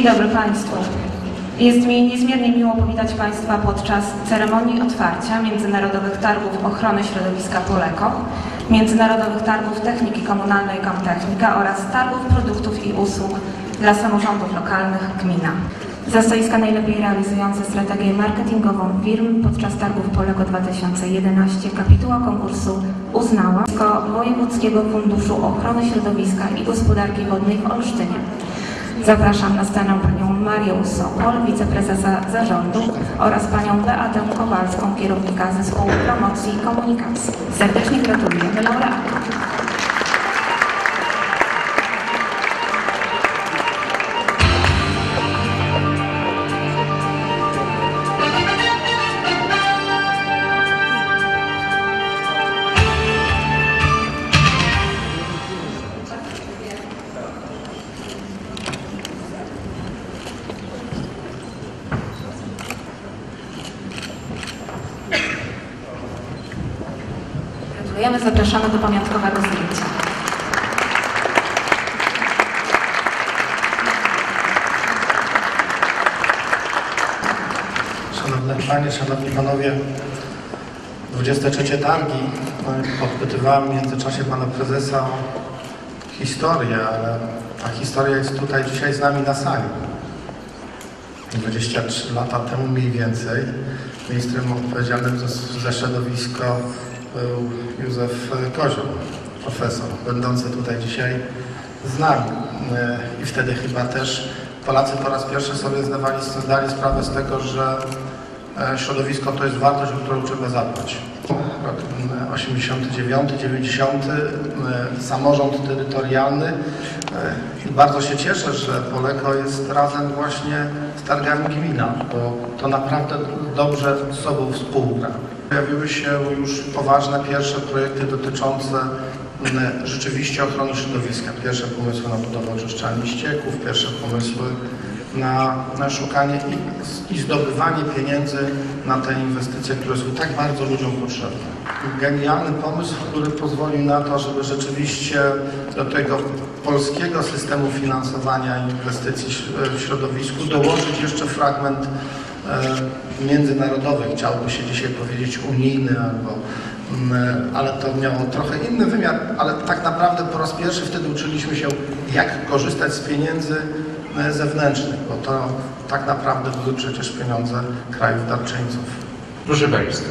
Dzień dobry Państwu. Jest mi niezmiernie miło powitać Państwa podczas ceremonii otwarcia Międzynarodowych Targów Ochrony Środowiska Poleko, Międzynarodowych Targów Techniki Komunalnej Comtechnika oraz Targów Produktów i Usług dla samorządów lokalnych Gmina. Za stoiska najlepiej realizujące strategię marketingową firm podczas targów Poleko 2011 kapituła konkursu uznała Wojewódzkiego Funduszu Ochrony Środowiska i Gospodarki Wodnej w Olsztynie. Zapraszam na scenę panią Marię Sokol, wiceprezesa zarządu oraz panią Beatę Kowalską, kierownika zespołu promocji i komunikacji. Serdecznie gratulujemy laureatom. Zapraszamy do pamiątkowego zdjęcia. Szanowne Panie, Szanowni Panowie, 23 targi. Podpytywałem w międzyczasie Pana Prezesa o historię, ale ta historia jest tutaj dzisiaj z nami na sali. 23 lata temu mniej więcej ministrem odpowiedzialnym za środowisko był Józef Kozioł, profesor, będący tutaj dzisiaj z nami. E, I wtedy chyba też Polacy po raz pierwszy sobie zdawali, zdali sprawę z tego, że e, środowisko to jest wartość, o którą trzeba zadbać. Rok 89, 90, e, samorząd terytorialny e, i bardzo się cieszę, że Poleko jest razem właśnie z targami gmina, bo to naprawdę dobrze z sobą współgra. Pojawiły się już poważne pierwsze projekty dotyczące rzeczywiście ochrony środowiska. Pierwsze pomysły na budowę oczyszczalni ścieków, pierwsze pomysły na, na szukanie i, i zdobywanie pieniędzy na te inwestycje, które są tak bardzo ludziom potrzebne. Genialny pomysł, który pozwolił na to, żeby rzeczywiście do tego polskiego systemu finansowania inwestycji w środowisku dołożyć jeszcze fragment e, międzynarodowy, chciałoby się dzisiaj powiedzieć unijny albo mm, ale to miało trochę inny wymiar, ale tak naprawdę po raz pierwszy wtedy uczyliśmy się, jak korzystać z pieniędzy e, zewnętrznych, bo to tak naprawdę były przecież pieniądze krajów darczyńców. Proszę Państwa,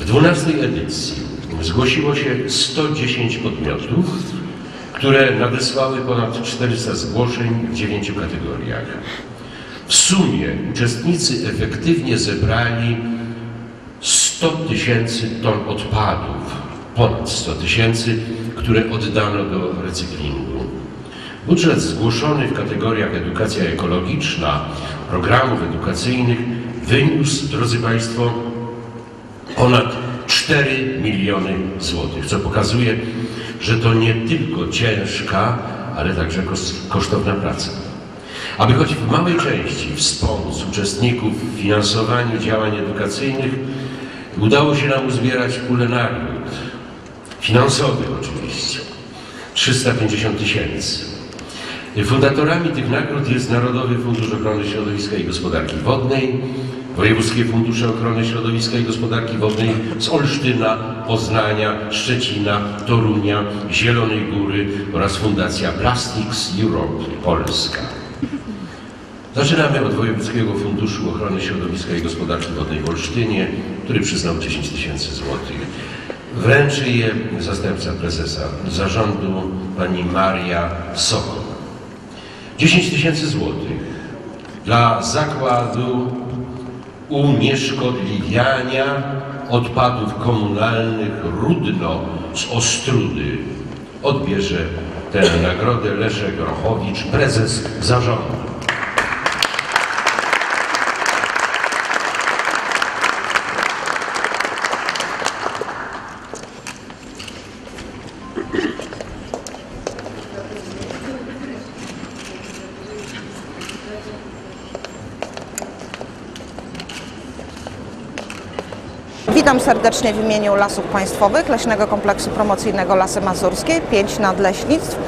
w 12 edycji zgłosiło się 110 podmiotów, które nadesłały ponad 400 zgłoszeń w dziewięciu kategoriach. W sumie uczestnicy efektywnie zebrali 100 tysięcy ton odpadów, ponad 100 tysięcy, które oddano do recyklingu. Budżet zgłoszony w kategoriach edukacja ekologiczna, programów edukacyjnych wyniósł, drodzy Państwo, ponad 4 miliony złotych, co pokazuje, że to nie tylko ciężka, ale także kos- kosztowna praca. Aby choć w małej części wspomóc uczestników w finansowaniu działań edukacyjnych, udało się nam uzbierać pulę nagród, finansowych oczywiście, 350 tysięcy. Fundatorami tych nagród jest Narodowy Fundusz Ochrony Środowiska i Gospodarki Wodnej, Wojewódzkie Fundusze Ochrony Środowiska i Gospodarki Wodnej z Olsztyna, Poznania, Szczecina, Torunia, Zielonej Góry oraz Fundacja Plastics Europe Polska. Zaczynamy od Wojewódzkiego Funduszu Ochrony Środowiska i Gospodarki Wodnej w Olsztynie, który przyznał 10 tysięcy złotych. Wręczy je zastępca prezesa zarządu pani Maria Sokol. 10 tysięcy złotych dla zakładu unieszkodliwiania odpadów komunalnych Rudno z Ostrudy. Odbierze tę nagrodę Leszek Grochowicz, prezes zarządu. Serdecznie w imieniu Lasów Państwowych, Leśnego Kompleksu Promocyjnego Lasy Mazurskie, pięć nadleśnictw,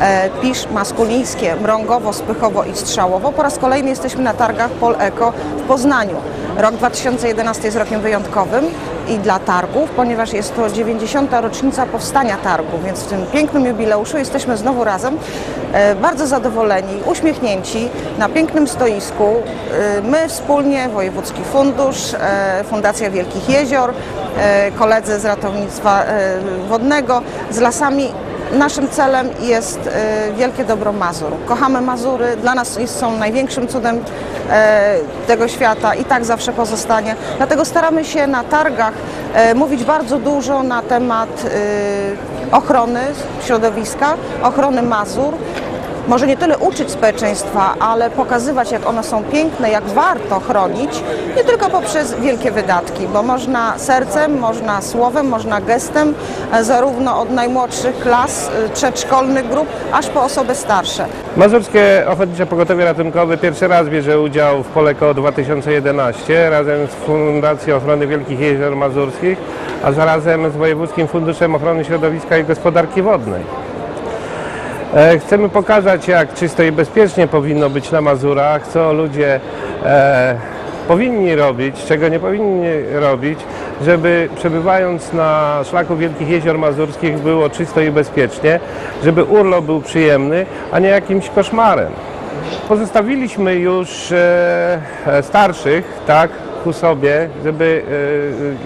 e, Pisz, Maskulińskie, Mrągowo, Spychowo i Strzałowo. Po raz kolejny jesteśmy na targach Pol Eco w Poznaniu. Rok 2011 jest rokiem wyjątkowym i dla targów, ponieważ jest to 90. rocznica powstania targów, więc w tym pięknym jubileuszu jesteśmy znowu razem, e, bardzo zadowoleni, uśmiechnięci, na pięknym stoisku. E, My wspólnie, Wojewódzki Fundusz, e, Fundacja Wielkich Jezior, koledzy z ratownictwa wodnego, z lasami Naszym celem jest e, wielkie dobro Mazur. Kochamy Mazury, dla nas są największym cudem e, tego świata i tak zawsze pozostanie. Dlatego staramy się na targach e, mówić bardzo dużo na temat ochrony środowiska, ochrony Mazur. Może nie tyle uczyć społeczeństwa, ale pokazywać, jak one są piękne, jak warto chronić, nie tylko poprzez wielkie wydatki, bo można sercem, można słowem, można gestem, e, zarówno od najmłodszych klas, e, przedszkolnych grup, aż po osoby starsze. Mazurskie Ochotnicze Pogotowie Ratunkowe pierwszy raz bierze udział w Poleko 2011 razem z Fundacją Ochrony Wielkich Jezior Mazurskich, a zarazem z Wojewódzkim Funduszem Ochrony Środowiska i Gospodarki Wodnej. E, Chcemy pokazać, jak czysto i bezpiecznie powinno być na Mazurach, co ludzie e, powinni robić, czego nie powinni robić, żeby przebywając na szlaku Wielkich Jezior Mazurskich było czysto i bezpiecznie, żeby urlop był przyjemny, a nie jakimś koszmarem. Pozostawiliśmy już e, e, starszych, tak, ku sobie, żeby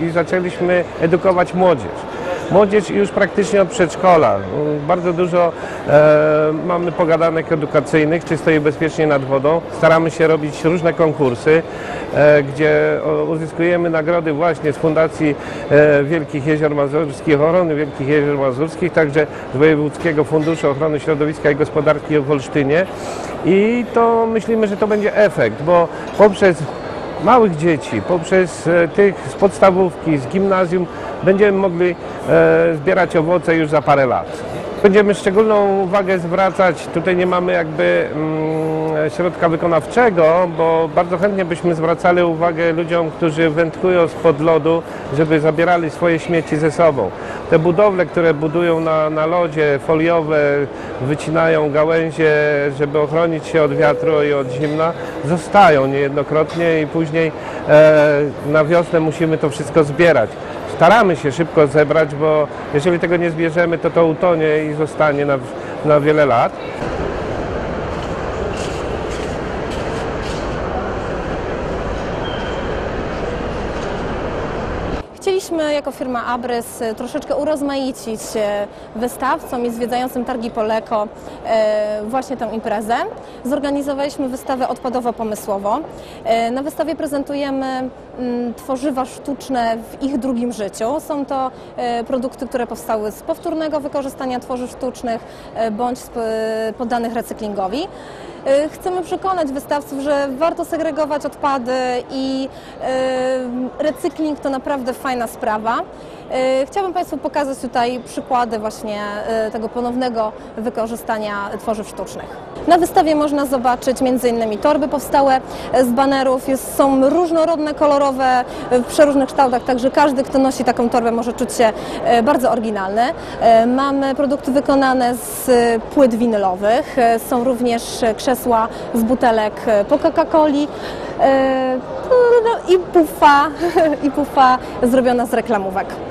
e, i zaczęliśmy edukować młodzież. Młodzież już praktycznie od przedszkola. Bardzo dużo e, mamy pogadanek edukacyjnych, czysto i bezpiecznie nad wodą. Staramy się robić różne konkursy, e, gdzie uzyskujemy nagrody właśnie z Fundacji e, Wielkich Jezior Mazurskich, Ochrony Wielkich Jezior Mazurskich, także z Wojewódzkiego Funduszu Ochrony Środowiska i Gospodarki w Olsztynie. I to myślimy, że to będzie efekt, bo poprzez małych dzieci, poprzez e, tych z podstawówki, z gimnazjum będziemy mogli e, zbierać owoce już za parę lat. Będziemy szczególną uwagę zwracać, tutaj nie mamy jakby mm, środka wykonawczego, bo bardzo chętnie byśmy zwracali uwagę ludziom, którzy wędkują spod lodu, żeby zabierali swoje śmieci ze sobą. Te budowle, które budują na, na lodzie, foliowe, wycinają gałęzie, żeby ochronić się od wiatru i od zimna, zostają niejednokrotnie i później e, na wiosnę musimy to wszystko zbierać. Staramy się szybko zebrać, bo jeżeli tego nie zbierzemy, to to utonie i zostanie na, na wiele lat. Jako firma Abrys e, troszeczkę urozmaicić e, wystawcom i zwiedzającym targi Poleko e, właśnie tę imprezę. Zorganizowaliśmy wystawę odpadowo-pomysłowo. Na wystawie prezentujemy mm, tworzywa sztuczne w ich drugim życiu. Są to produkty, które powstały z powtórnego wykorzystania tworzyw sztucznych bądź poddanych recyklingowi. E, Chcemy przekonać wystawców, że warto segregować odpady i e, recykling to naprawdę fajna sprawa. E, Chciałabym Państwu pokazać tutaj przykłady właśnie e, tego ponownego wykorzystania tworzyw sztucznych. Na wystawie można zobaczyć m.in. torby powstałe z banerów. Jest, są różnorodne, kolorowe, w przeróżnych kształtach, także każdy, kto nosi taką torbę może czuć się bardzo oryginalny. Mamy produkty wykonane z płyt winylowych. Są również krzesła z butelek po Coca-Coli e, no i pufa, i pufa zrobiona z reklamówek.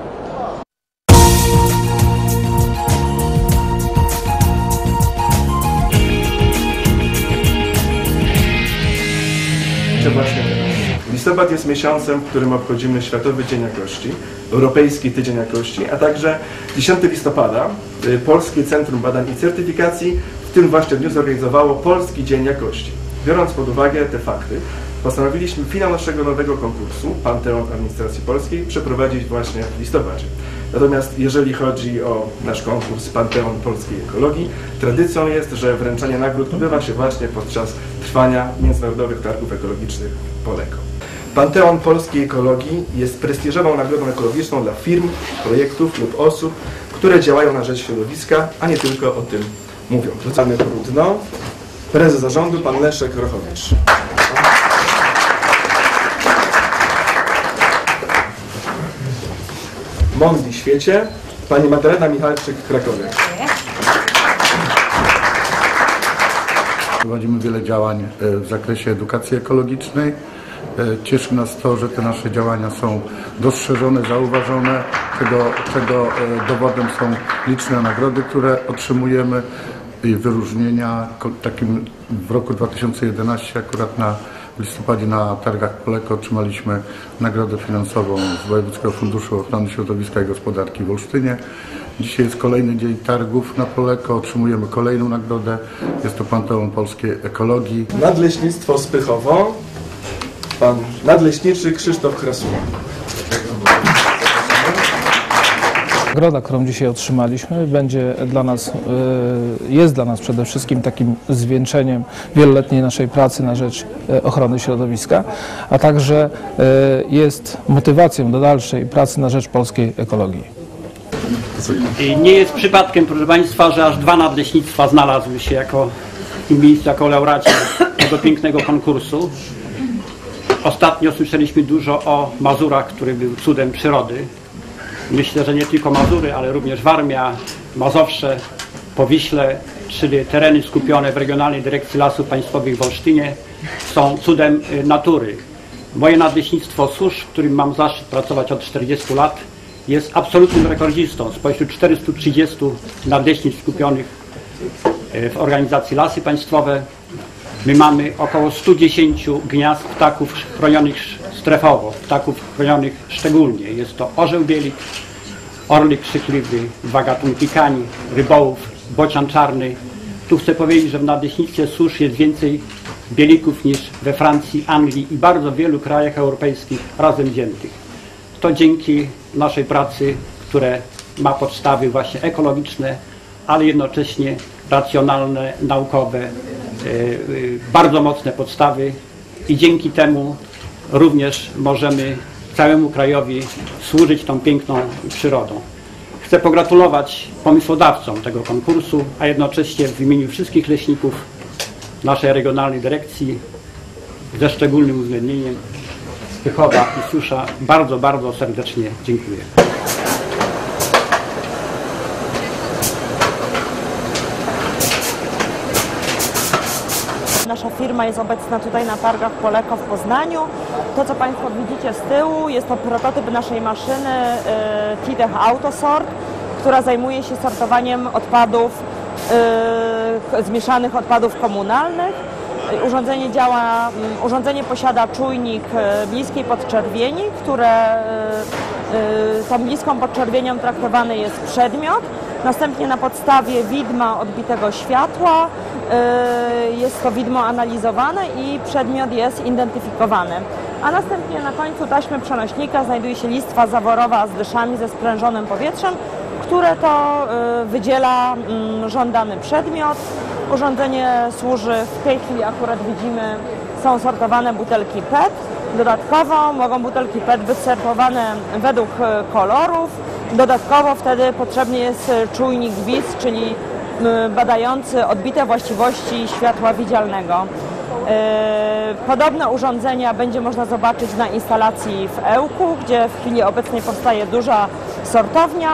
Listopad jest miesiącem, w którym obchodzimy Światowy Dzień Jakości, Europejski Tydzień Jakości, a także 10 listopada y, Polskie Centrum Badań i Certyfikacji w tym właśnie dniu zorganizowało Polski Dzień Jakości. Biorąc pod uwagę te fakty, postanowiliśmy finał naszego nowego konkursu Panteon Administracji Polskiej przeprowadzić właśnie w listopadzie. Natomiast jeżeli chodzi o nasz konkurs Panteon Polskiej Ekologii, tradycją jest, że wręczanie nagród odbywa się właśnie podczas trwania Międzynarodowych Targów Ekologicznych Poleko. Panteon Polskiej Ekologii jest prestiżową nagrodą ekologiczną dla firm, projektów lub osób, które działają na rzecz środowiska, a nie tylko o tym mówią. Rzucamy trudno. Prezes zarządu, pan Leszek Rochowicz. Mondi Świecie, pani Magdalena Michalczyk, Krakowie. Prowadzimy wiele działań e, w zakresie edukacji ekologicznej. E, Cieszy nas to, że te nasze działania są dostrzeżone, zauważone, czego, czego e, dowodem są liczne nagrody, które otrzymujemy i wyróżnienia. Takim w roku 2011 akurat na w listopadzie na targach Poleko otrzymaliśmy nagrodę finansową z Wojewódzkiego Funduszu Ochrony Środowiska i Gospodarki w Olsztynie. Dzisiaj jest kolejny dzień targów na Poleko, otrzymujemy kolejną nagrodę. Jest to Panteon Polskiej Ekologii. Nadleśnictwo Spychowo, pan nadleśniczy Krzysztof Krasuła. Nagroda, którą dzisiaj otrzymaliśmy, będzie dla nas, e, jest dla nas przede wszystkim takim zwieńczeniem wieloletniej naszej pracy na rzecz e, ochrony środowiska, a także e, jest motywacją do dalszej pracy na rzecz polskiej ekologii. Nie jest przypadkiem, proszę Państwa, że aż dwa nadleśnictwa znalazły się jako w tym miejscu, jako laureaci tego pięknego konkursu. Ostatnio słyszeliśmy dużo o Mazurach, który był cudem przyrody. Myślę, że nie tylko Mazury, ale również Warmia, Mazowsze, Powiśle, czyli tereny skupione w Regionalnej Dyrekcji Lasów Państwowych w Olsztynie są cudem y, natury. Moje nadleśnictwo Susz, w którym mam zaszczyt pracować od 40 lat, jest absolutnym rekordzistą spośród 430 nadleśnictw skupionych y, w organizacji Lasy Państwowe. My mamy około 110 gniazd ptaków chronionych strefowo, ptaków chronionych szczególnie. Jest to orzeł bielik, orlik krzykliwy, dwa gatunki kani, rybołów, bocian czarny. Tu chcę powiedzieć, że w nadleśnictwie susz jest więcej bielików niż we Francji, Anglii i bardzo wielu krajach europejskich razem wziętych. To dzięki naszej pracy, które ma podstawy właśnie ekologiczne, ale jednocześnie racjonalne, naukowe, bardzo mocne podstawy i dzięki temu również możemy całemu krajowi służyć tą piękną przyrodą. Chcę pogratulować pomysłodawcom tego konkursu, a jednocześnie w imieniu wszystkich leśników naszej regionalnej dyrekcji ze szczególnym uwzględnieniem Pychowa i Susza bardzo, bardzo serdecznie dziękuję. Nasza firma jest obecna tutaj na targach Poleko w Poznaniu. To, co Państwo widzicie z tyłu, jest to prototyp naszej maszyny e, Tidech Autosort, która zajmuje się sortowaniem odpadów, e, zmieszanych odpadów komunalnych. Urządzenie działa, mm, urządzenie posiada czujnik e, bliskiej podczerwieni, które tą bliską podczerwienią traktowany jest przedmiot. Następnie na podstawie widma odbitego światła jest to widmo analizowane i przedmiot jest identyfikowany. A następnie na końcu taśmy przenośnika znajduje się listwa zaworowa z dyszami ze sprężonym powietrzem, które to e, wydziela mm, żądany przedmiot. Urządzenie służy, w tej chwili akurat widzimy, są sortowane butelki PET. Dodatkowo mogą butelki PET być sortowane według e, kolorów. Dodatkowo wtedy potrzebny jest czujnik WIS, czyli badający odbite właściwości światła widzialnego. E, Podobne urządzenia będzie można zobaczyć na instalacji w Ełku, gdzie w chwili obecnej powstaje duża sortownia,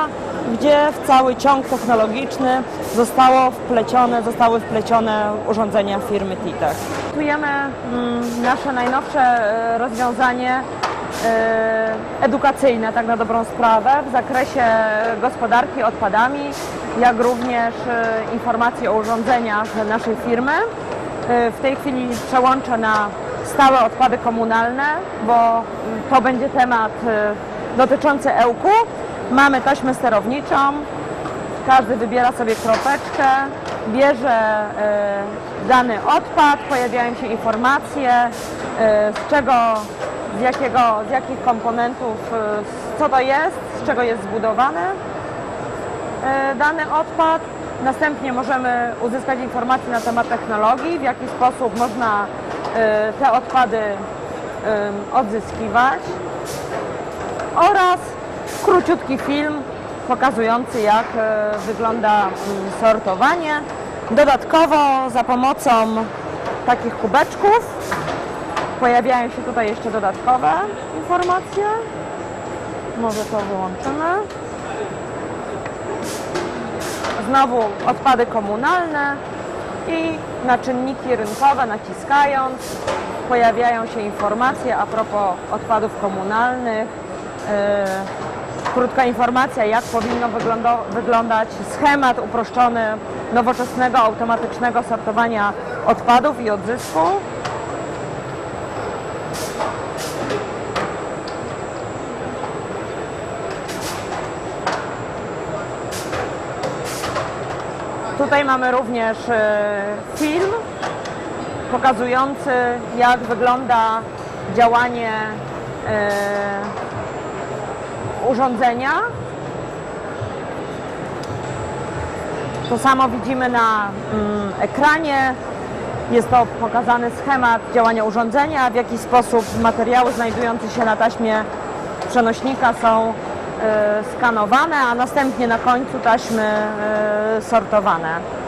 gdzie w cały ciąg technologiczny zostało wplecione, zostały wplecione urządzenia firmy Titech. Testujemy mm, nasze najnowsze e, rozwiązanie edukacyjne, tak na dobrą sprawę, w zakresie gospodarki odpadami, jak również e, informacji o urządzeniach naszej firmy. E, W tej chwili przełączę na stałe odpady komunalne, bo to będzie temat e, dotyczący Ełku. Mamy taśmę sterowniczą, każdy wybiera sobie kropeczkę, bierze e, dany odpad, pojawiają się informacje, e, z czego, z, jakiego, z jakich komponentów, e, co to jest, z czego jest zbudowany dany odpad. Następnie możemy uzyskać informacje na temat technologii, w jaki sposób można e, te odpady em, odzyskiwać oraz króciutki film pokazujący jak wygląda mm, sortowanie. Dodatkowo za pomocą takich kubeczków pojawiają się tutaj jeszcze dodatkowe informacje. Może to wyłączymy. Znowu odpady komunalne i na czynniki rynkowe naciskając pojawiają się informacje a propos odpadów komunalnych. Yy, krótka informacja, jak powinno wygląda, wyglądać schemat uproszczony nowoczesnego automatycznego sortowania odpadów i odzysku. Tutaj mamy również e, film pokazujący, jak wygląda działanie e, urządzenia. To samo widzimy na mm, ekranie. Jest to pokazany schemat działania urządzenia, w jaki sposób materiały znajdujące się na taśmie przenośnika są skanowane, a następnie na końcu taśmy e, sortowane.